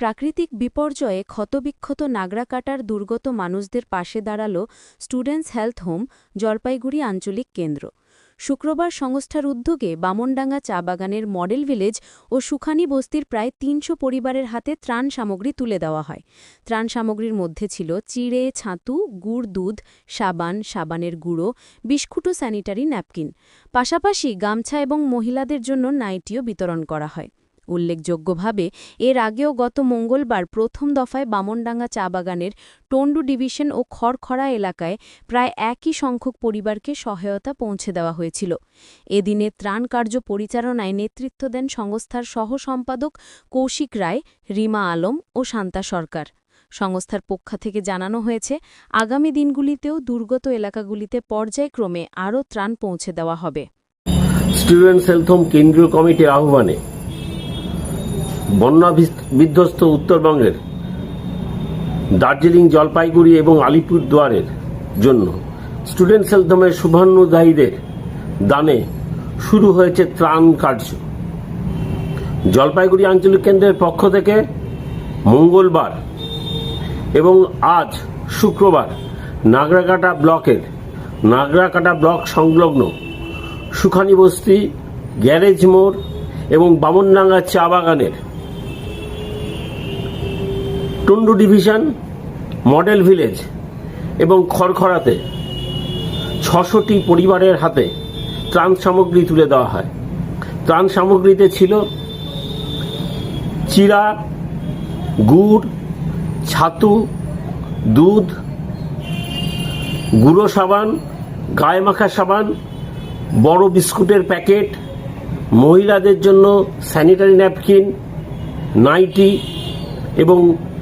প্রাকৃতিক বিপর্যয়ে ক্ষতবিক্ষত নাগরাকাটার দুর্গত মানুষদের পাশে দাঁড়াল স্টুডেন্টস হেলথ হোম, জলপাইগুড়ি আঞ্চলিক কেন্দ্র। শুক্রবার সংস্থার উদ্যোগে বামনডাঙ্গা চা বাগানের মডেল ভিলেজ ও সুখানি বস্তির প্রায় তিনশো পরিবারের হাতে ত্রাণ সামগ্রী তুলে দেওয়া হয়। ত্রাণ সামগ্রীর মধ্যে ছিল চিড়ে, ছাতু, গুড়, দুধ, সাবান, সাবানের গুঁড়ো বিস্কুটো স্যানিটারি ন্যাপকিন। পাশাপাশি গামছা এবং মহিলাদের জন্য নাইটিও বিতরণ করা হয়। উল্লেখযোগ্যভাবে, এর আগেও গত মঙ্গলবার প্রথম দফায় বামনডাঙ্গা চা বাগানের টন্ডু ডিভিশন ও খড়খড়া এলাকায় প্রায় একই সংখ্যক পরিবারকে সহায়তা পৌঁছে দেওয়া হয়েছিল। এদিনে ত্রাণ কার্য পরিচালনায় নেতৃত্ব দেন সংস্থার সহ সম্পাদক কৌশিক রায়, রিমা আলম ও শান্তা সরকার। সংস্থার পক্ষ থেকে জানানো হয়েছে, আগামী দিনগুলিতেও দুর্গত এলাকাগুলিতে পর্যায়ক্রমে আরও ত্রাণ পৌঁছে দেওয়া হবে। স্টুডেন্টস হেলথ হোম কেন্দ্রীয় কমিটির আহ্বানে বন্যা বিধ্বস্ত উত্তরবঙ্গের দার্জিলিং, জলপাইগুড়ি এবং আলিপুরদুয়ারের জন্য স্টুডেন্টস হেলথ হোমের শুভান্নদায়ীদের দানে শুরু হয়েছে ত্রাণ কার্য। জলপাইগুড়ি আঞ্চলিক কেন্দ্রের পক্ষ থেকে মঙ্গলবার এবং আজ শুক্রবার নাগরাকাটা ব্লকের নাগরাকাটা ব্লক সংলগ্ন সুখানি বস্তি, গ্যারেজ মোড় এবং বামনডাঙ্গা চা বাগানের টন্ডু ডিভিশন, মডেল ভিলেজ এবং খড়খড়াতে ছশোটি পরিবারের হাতে ত্রাণ সামগ্রী তুলে দেওয়া হয়। ত্রাণ সামগ্রীতে ছিল চিরা, গুড়, ছাতু, দুধ, গুঁড়ো সাবান, গায়ে মাখা সাবান, বড় বিস্কুটের প্যাকেট, মহিলাদের জন্য স্যানিটারি ন্যাপকিন, নাইটি এবং